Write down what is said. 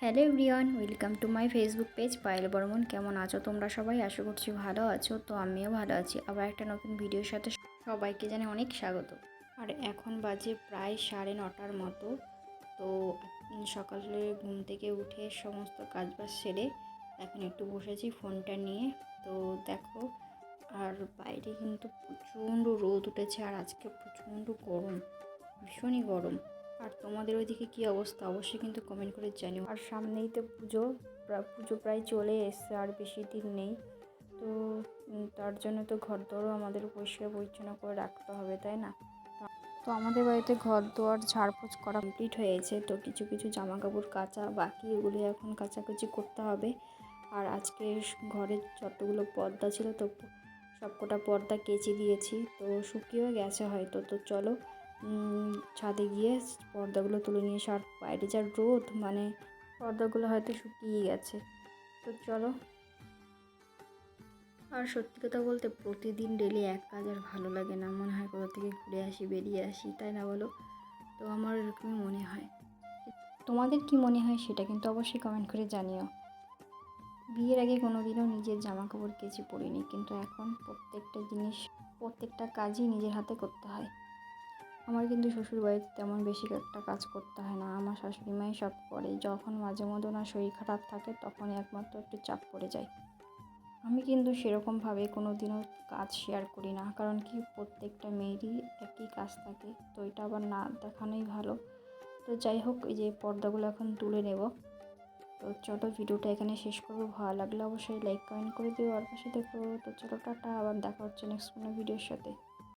Hello everyone, welcome to my Facebook page Payel Barman. কেমন আছো তোমরা সবাই? আশা করছি ভালো আছো, তো আমিও ভালো আছি। আবার একটা নতুন ভিডিওর সাথে সবাইকে জানে অনেক স্বাগত। আর এখন বাজে প্রায় সাড়ে নটার মতো, তো সকালে ঘুম থেকে উঠে সমস্ত কাজবাজ সেরে এখন একটু বসেছি ফোনটা নিয়ে। তো দেখো, আর বাইরে কিন্তু প্রচণ্ড রোদ উঠেছে, আর আজকে প্রচণ্ড গরম, ভীষণই গরম। আর তোমাদের ওইদিকে কী অবস্থা? অবশ্যই কিন্তু কমেন্ট করে জানিও। আর সামনেই তো পুজো পুজো প্রায় চলে এসছে, আর বেশি দিন নেই। তো তার জন্য তো ঘর দরও আমাদের পরিষ্কার পরিচ্ছন্ন করে রাখতে হবে, তাই না? তো আমাদের বাড়িতে ঘর দোয়ার ঝাড়পোছ করা কমপ্লিট হয়েছে তো কিছু কিছু জামা কাপড় কাচা বাকি এগুলি এখন কাচাকুচি করতে হবে। আর আজকে ঘরের যতগুলো পর্দা ছিল, তো সবকটা পর্দা কেচে দিয়েছি। তো শুকিয়েও গেছে হয়তো। তো চলো ছাদে গিয়ে পর্দাগুলো তুলে নিয়ে এসে আর বাইরে যা রোদ মানে পর্দাগুলো হয়তো শুকিয়ে গেছে। তো চলো। আর সত্যি কথা বলতে প্রতিদিন ডেলি এক কাজ আর ভালো লাগে না। মনে হয় কোথা থেকে ঘুরে আসি বেরিয়ে আসি তাই না বলো? তো আমার এরকমই মনে হয়। তোমাদের কি মনে হয় সেটা কিন্তু অবশ্যই কমেন্ট করে জানিও। বিয়ের আগে কোনো দিনও নিজের জামা কাপড় কেচে পরিনি কিন্তু এখন প্রত্যেকটা জিনিস প্রত্যেকটা কাজই নিজের হাতে করতে হয়। আমার কিন্তু শ্বশুর বাড়িতে তেমন বেশি একটা কাজ করতে হয় না। আমার শাশুড়ি মাই সব করে। যখন মাঝে মধ্যে ওনার শরীর খারাপ থাকে, তখনই একমাত্র একটু চাপ পড়ে যায়। আমি কিন্তু সেরকমভাবে কোনো দিনও কাজ শেয়ার করি না। কারণ কি? প্রত্যেকটা মেয়েরই একই কাজ থাকে। তো এটা আবার না দেখানোই ভালো। তো যাই হোক, এই যে পর্দাগুলো এখন তুলে নেব। তো চলো ভিডিওটা এখানে শেষ করব। ভালো লাগলে অবশ্যই লাইক কমেন্ট করে দিও। আর পাশে দেখো তো চলো, টাটা। আবার দেখা হচ্ছে নেক্সট কোনো ভিডিওর সাথে।